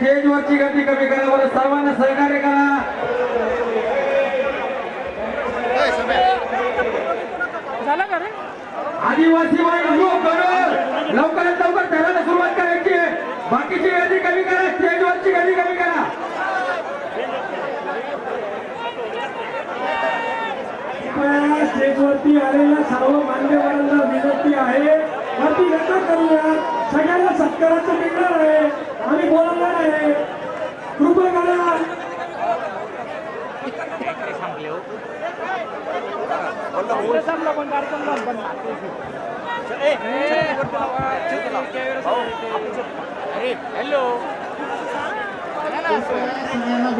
स्टेजवरची गर्दी कमी करा बरं सर्वांना सहकार्य करा. झालं का रे? आदिवासी बाई लोक करून लवकरात लवकर करायला सुरुवात करायची आहे. बाकीची गर्दी कमी करा स्टेजवरची गर्दी कमी करा. स्टेजवरती आलेल्या सर्व मान्यवरांना विनंती आहे. वरती नका करूया सगळ्यांना सत्काराचं मिळणार आहे. आम्ही बोलवणार आहे कृपा करा हॅलो सगळ्यांना.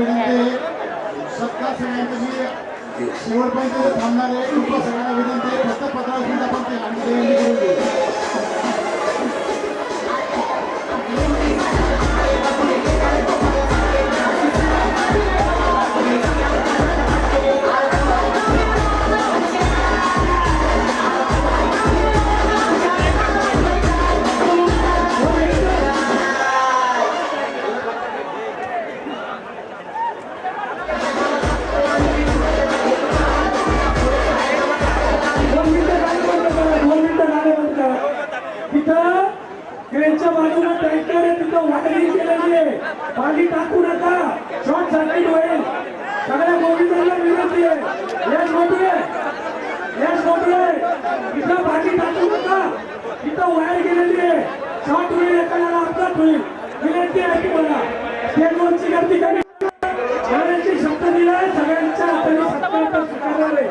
सत्कार सगळ्यांची शेवटपर्यंत थांबणार आहे विनंती आहे तुम्हाला स्टेजवरची गर्दी कमी सगळ्यांची शब्द दिलाय सगळ्यांच्या हाताने सत्कार स्वीकारणार आहे.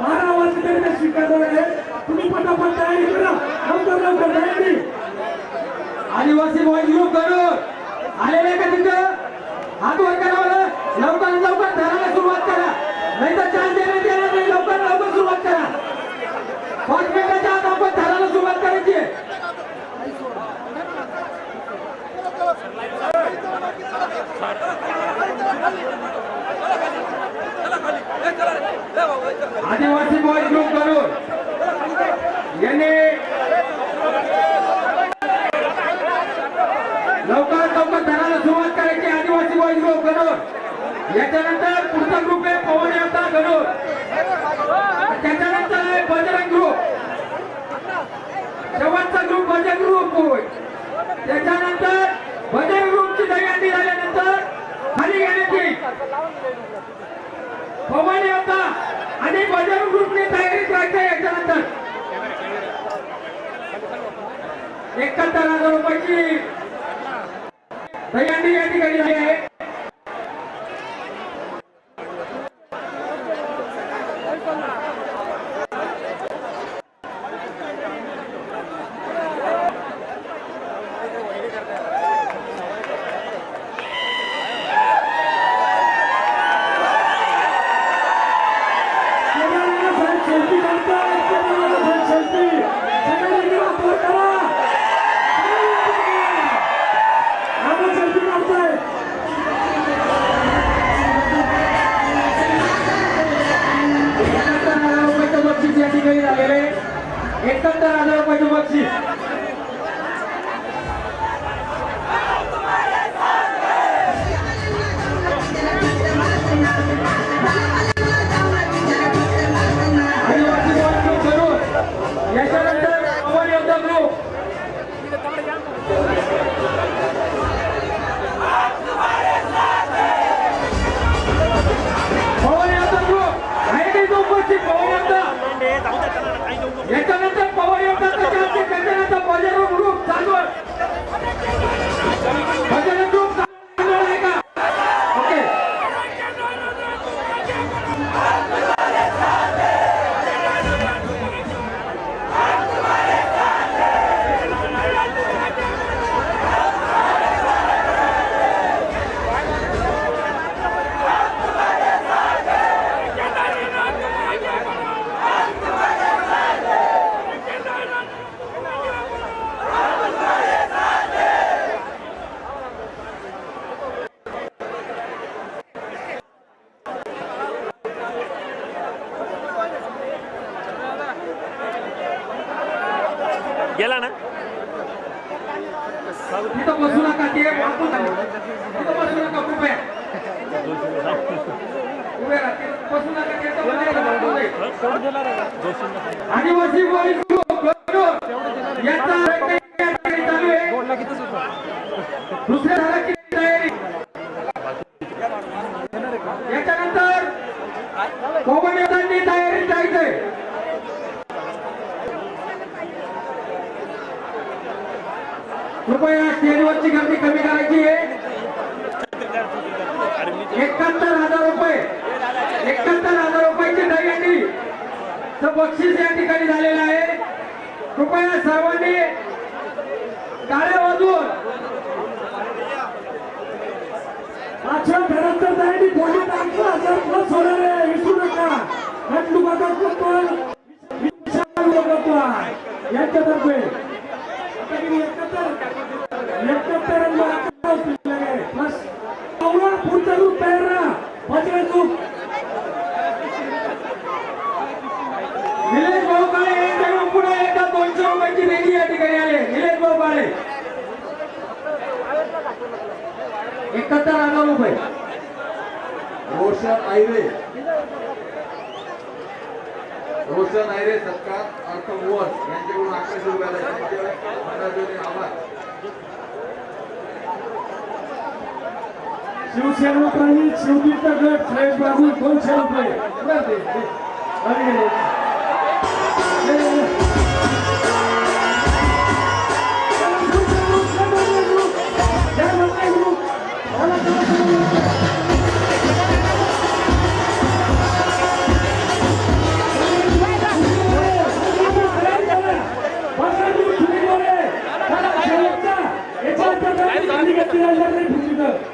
बारा वाजेपर्यंत स्वीकारणार आहे. तुम्ही पटापट तयारी करा. लवकर लवकर तयारी. आदिवासी बॉय ग्रुप करून आलेले का तिथं? हात वर करा बरं. लवकर लवकर धरायला सुरुवात करा नाही तर चान्स देण्यात येणार नाही लवकर लवकर सुरुवात करा पाच मिनिटाच्या आत आपण धरायला सुरुवात करायची आहे. आदिवासी बॉय ग्रुप करून यांनी लवकर लवकर धरायला सुरुवात करायची आदिवासी बॉय ग्रुप करून. याच्यानंतर पुढचा ग्रुप आहे पवन यात्रा गणूर त्याच्यानंतर आहे बजरंग ग्रुप. शेवटचा ग्रुप बजरंग ग्रुप त्याच्यानंतर बजरंग ग्रुपची दहीहंडी झाल्यानंतर खाली घेण्यात येईल पवन यात्रा आणि बजरंग ग्रुपने तयारीत राहायचं याच्यानंतर एकाहत्तर हजार रुपयाची. दहीहंडी या ठिकाणी आहे. तू निलेश भाऊ काळे यांच्याकडून पुन्हा एकदा दोनशे रुपयाची देणी या ठिकाणी आले निलेश भाऊ काळे एकाहत्तर हजार रुपये रोशन आयरे रोशन आयरे सत्कार अर्थ वॉस यांच्याकडून अकराशे रुपयाला आभार શિવસેના પ્રાણી શિવદીત ગઢ સાહેબ બાબુ કોણ છે આપણે Thank you.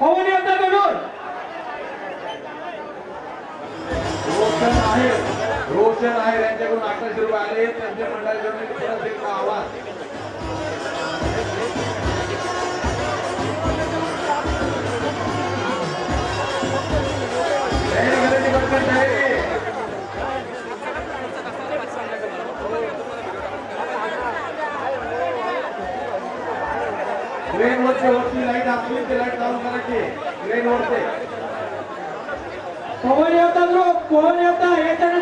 होऊन येतं कडून रोशन आहे रोशन आहे यांच्याकडून अकराशे रुपये आले. त्यांच्या मंडळाकडून आवाज. जास्तीत लाईट चालू करा की ग्रीन वरते पवन येतात लोक पवन येतात येताना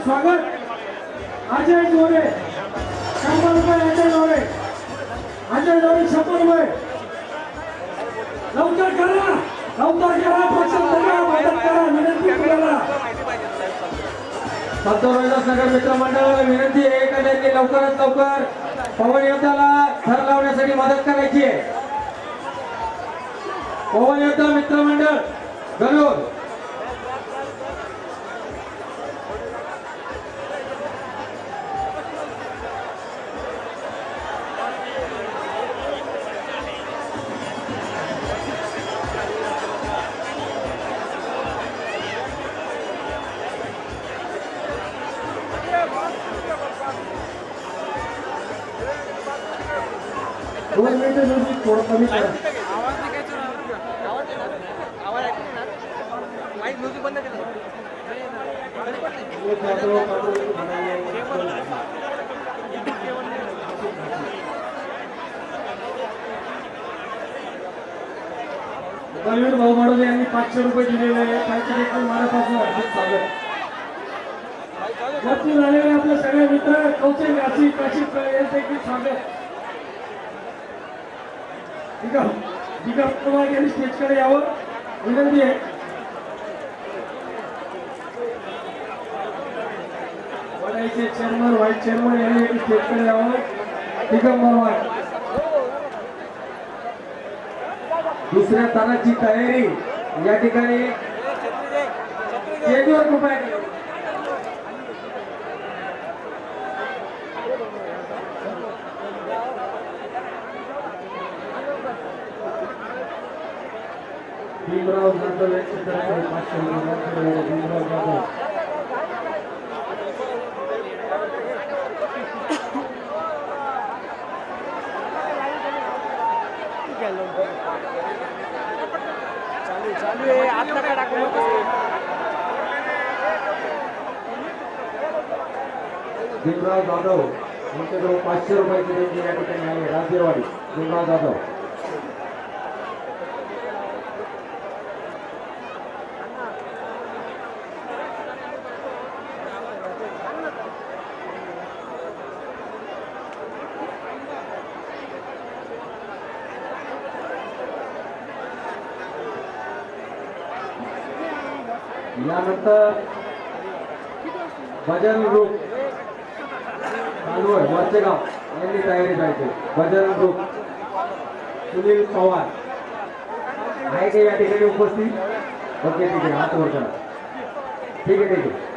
स्वागत. अजय गोरे शंभर रुपये अजय गोरे अजय गोरे शंभर रुपये. लवकर करा. लवकर करा प्रश्न करा मदत करा विनंती करा. संत नगर मित्र मंडळाला विनंती आहे का त्यांनी लवकरात लवकर पवन योद्धाला थर लावण्यासाठी मदत करायची आहे. पवन योद्धा मित्रमंडळ गरुड दोन मिनिटं म्युझिक थोडं कमी करा. जाधव, बलवीर भाऊ माडोले यांनी पाचशे रुपये दिलेले आहे काहीतरी पण मनापासून हार्दिक स्वागत वरती झालेले आपले सगळे मित्र. कौशिक राशी काशिप यांचे स्वागत ठीक आहे दिगंबर कुमार यांनी स्टेजकडे यावं विनंती आहे. वडाईचे चेअरमन व्हाईस चेअरमन यांनी स्टेजकडे यावं दिगंबर वाघ दुसऱ्या तानाची तयारी या ठिकाणी. कृपया करा. भीमराव जाधव यांच्या तर्फे पाचशे रुपये भीमराव जाधव चालू चालू आहे आता काय टाकू नको भीमराव जाधव यांच्याजवळ पाचशे रुपयाची देणगी या ठिकाणी आहे राजेवाडी भीमराव जाधव यानंतर भजन ग्रुप कानवड वरचेगाव यांनी तयारी पाहिजे भजन ग्रुप सुनील पवार. आहे का या ठिकाणी उपस्थित? ओके ठीक आहे. हात. वर करा ठीक आहे ठीक आहे.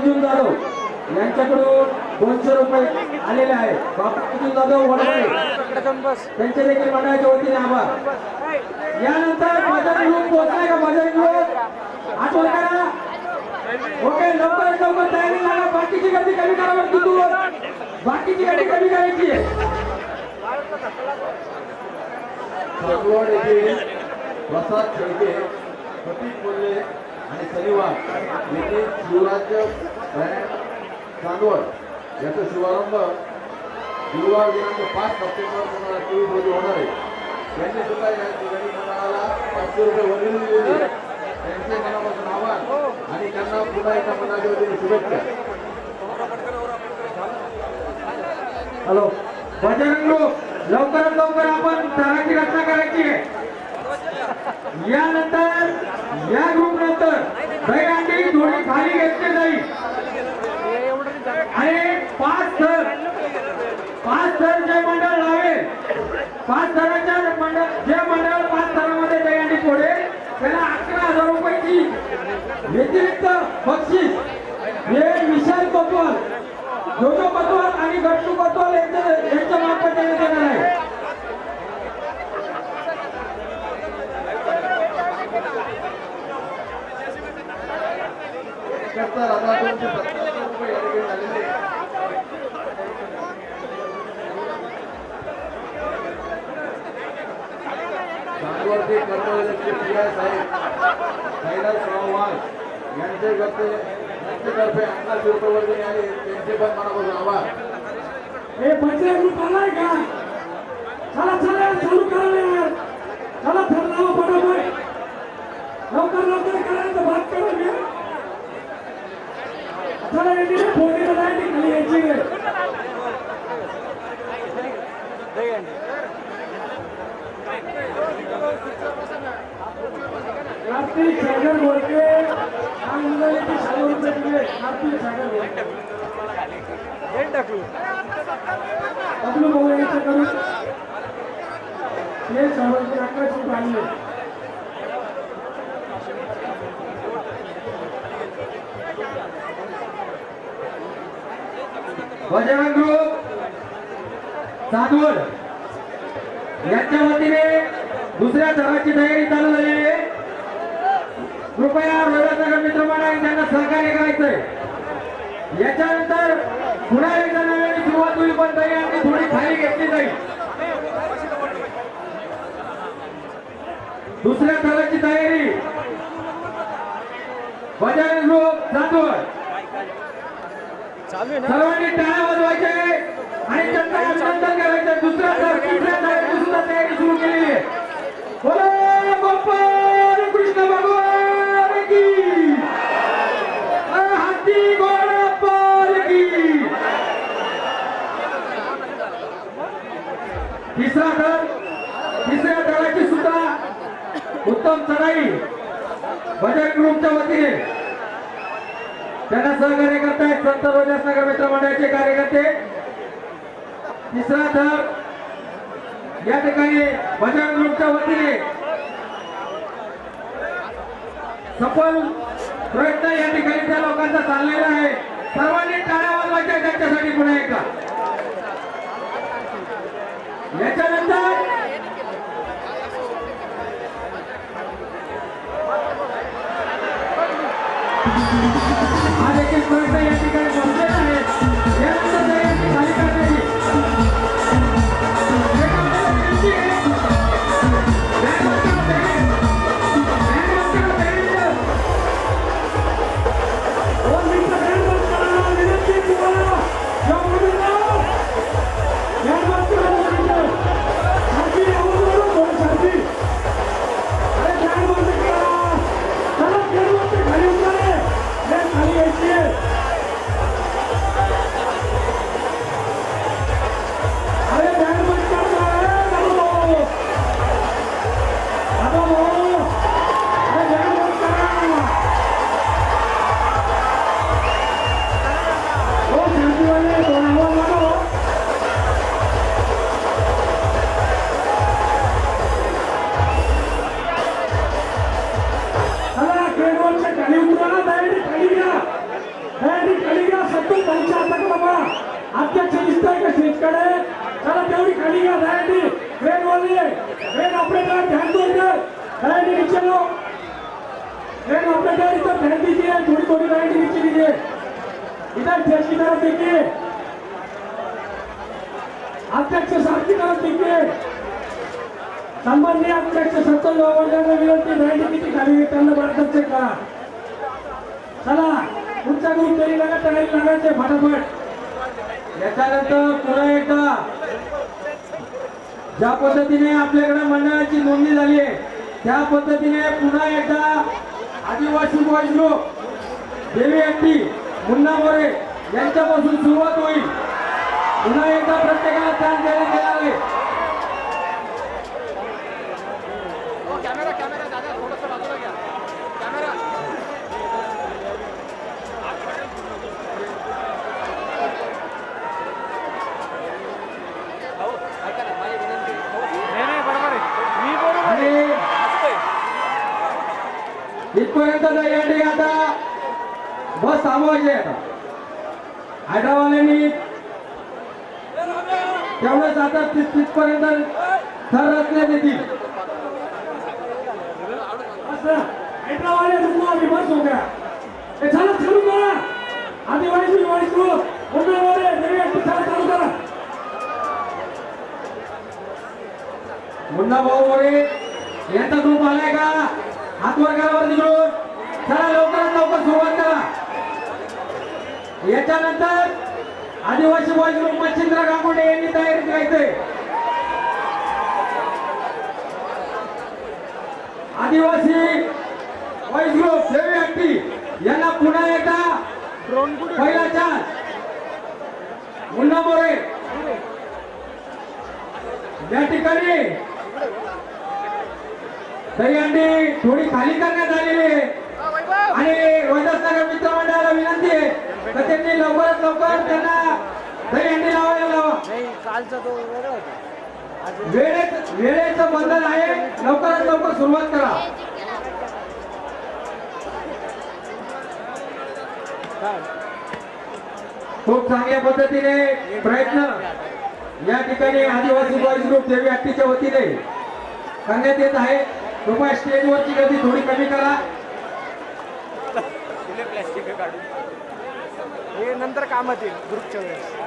अर्जुन जाधव यांच्याकडून दोनशे रुपये आलेले आहे बापू अर्जुन जाधव वडवळे त्यांचे देखील मंडळाच्या वतीने आभार. यानंतर बजरंग ग्रुप पोहोचलाय का बजरंग ग्रुप आठवण करा. ओके लवकर लवकर तयारी लागा बाकीची गर्दी कमी करा बरं तिथून बाकीची गर्दी कमी करायची आहे. चांदवड प्रसाद खेळके प्रतीक कोल्हे आणि शनिवार येथे शिवराज्य चांदवड. याचा शुभारंभ गुरुवार दिनांक पाच सप्टेंबर दोन हजार चोवीस रोजी होणार आहे. त्यांनी सुद्धा या ठिकाणी मंडळाला पाचशे रुपये वरील दिली. त्यांचे मनापासून आभार. आणि त्यांना पुन्हा एका मनाच्या वतीने शुभेच्छा. हॅलो. भजन लवकरात लवकर आपण थराची रचना करायची आहे. यानंतर या ग्रुप नंतर बैठकी थोडी खाली घेतली जाईल. आणि पाच थर पाच थर जे मंडळ लावेल पाच थराच्या मंडळ जे मंडळ पाच थरामध्ये बैठकी फोडेल त्याला अकरा हजार रुपयाची व्यतिरिक्त बक्षीस हे विशाल पतवाल जोजो पत्वाल आणि गट्टू पत्वाल यांच्या यांच्या मार्फत देण्यात येणार आहे. सत्तर हजार दोनशे सत्तर रुपये या ठिकाणी झालेले आहे. चांदवडचे पी आय साहेब यांचे गत यांच्यातर्फे अकराशे रुपये वर्गणी आले त्यांचे पण मनापासून आभार हे बच्चे ग्रुप आलाय का? चला चला चालू करा चला पटापट लवकर लवकर करायचं भात करा आपलं भाऊ यायचं करू हे सर्वांचे अकराशे रुपये आणले बजरंग ग्रुप चांदवड. यांच्या वतीने दुसऱ्या थराची तयारी चालू झालेली आहे. कृपया रविवार मित्र मंडळी त्यांना सहकार्य करायचंय. याच्यानंतर पुन्हा एकदा नव्याने सुरुवात होईल पण तरी आम्ही थोडी खाली घेतली जाईल. दुसऱ्या थराची तयारी. बजरंग ग्रुप चांदवड. सर्वांनी टाळ्या वाजवायचे आणि त्यांचं अभिनंदन करायचं. दुसऱ्या तर तिसऱ्या तयारी सुद्धा तयारी सुरू बोलो गोपाल कृष्ण भगवान की. अरे हाती घोडा पाल की. तिसरा दल तिसऱ्या दलाची सुद्धा उत्तम चढाई. बजरंग ग्रुपच्या वतीने. त्यांना सहकार्य करतायत संत रोजस नगर मित्र मंडळाचे कार्यकर्ते. तिसरा थर या ठिकाणी बजरंग ग्रुपच्या वतीने सफल प्रयत्न या ठिकाणी त्या लोकांचा चाललेला आहे. सर्वांनी टाळ्या वाजवायच्या त्यांच्यासाठी पुन्हा एकदा. याच्यानंतर हा देखील अध्यक्ष दिसतोय का शेतकडे त्याला तेवढी खाली घ्या दयाडी ट्रेनवाले ट्रेन ऑपरेटर ध्यान दो इधर दयाडी नीचे लो ट्रेन ऑपरेटर इधर ध्यान दीजिए थोड़ी थोड़ी दयाडी नीचे लीजिए इधर स्टेज की तरफ देखिए अध्यक्ष साहब की तरफ देखिए संबंधी अध्यक्ष सत्तर बाबांना विनंती दयाडी किती खाली आहे त्यांना मार्गदर्शन करा. चला पुढचा ग्रुप तरी लागा तयारी लागायचे फटाफट. याच्यानंतर पुन्हा एकदा ज्या पद्धतीने आपल्याकडे मंडळाची नोंदणी झाली आहे त्या पद्धतीने पुन्हा एकदा आदिवासी वैष्णव देवी अंटी मुन्ना मोरे यांच्यापासून सुरुवात होईल. पुन्हा एकदा प्रत्येकाला चान्स देण्यात येणार आहे. इथपर्यंत दहीहंडी आता. बस थांबवायची आता. हैदराबादने तेवढंच आता तिथपर्यंत थर येतील हैदराबाद रुको अभी बस हो गया हे चला चालू करा. आदिवासी चालू करा. मुन्ना भाऊ मोरे यांचा ग्रुप आलाय का? हात वर करा चला लवकरात लवकर सुरुवात करा. याच्यानंतर आदिवासी बॉयज ग्रुप मच्छिंद्र गांगुडे यांनी तयारी करायचंय. आदिवासी बॉयज ग्रुप सेवी हट्टी यांना पुन्हा एकदा पहिला चान्स. मुन्ना मोरे. या ठिकाणी दहीहंडी थोडी खाली करण्यात आलेली आहे. आणि वैदासनगर मित्रमंडळाला विनंती आहे तर त्यांनी लवकरात लवकर त्यांना दहीहंडी लावायला लावा. वेळेत वेळेचं बंधन आहे. लवकरात लवकर सुरुवात करा. खूप चांगल्या पद्धतीने प्रयत्न. या ठिकाणी आदिवासी बॉईज ग्रुप देवी हट्टीच्या वतीने करण्यात येत आहे. कृपया स्टेजवरची गर्दी थोडी कमी करा. काढून हे नंतर कामात येईल ग्रुपच्या वेळेस.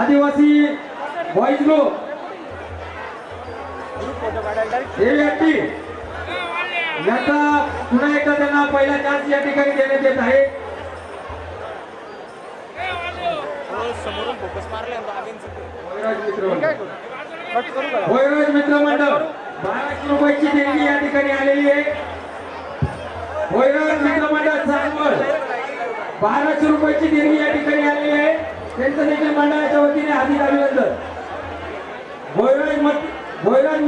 आदिवासी बॉईज ग्रुप याचा पुन्हा एकदा त्यांना पहिला चान्स या ठिकाणी देण्यात येत आहे. होयराज मित्र. मंडळ. बाराशे रुपयाची देणगी या ठिकाणी आलेली आहे. होयराज मित्रमंडळ बाराशे रुपयाची देणगी या ठिकाणी आलेली आहे. त्यांचं देखील मंडळाच्या वतीने हार्दिक अभिनंदन. भोयराज मत भोयराज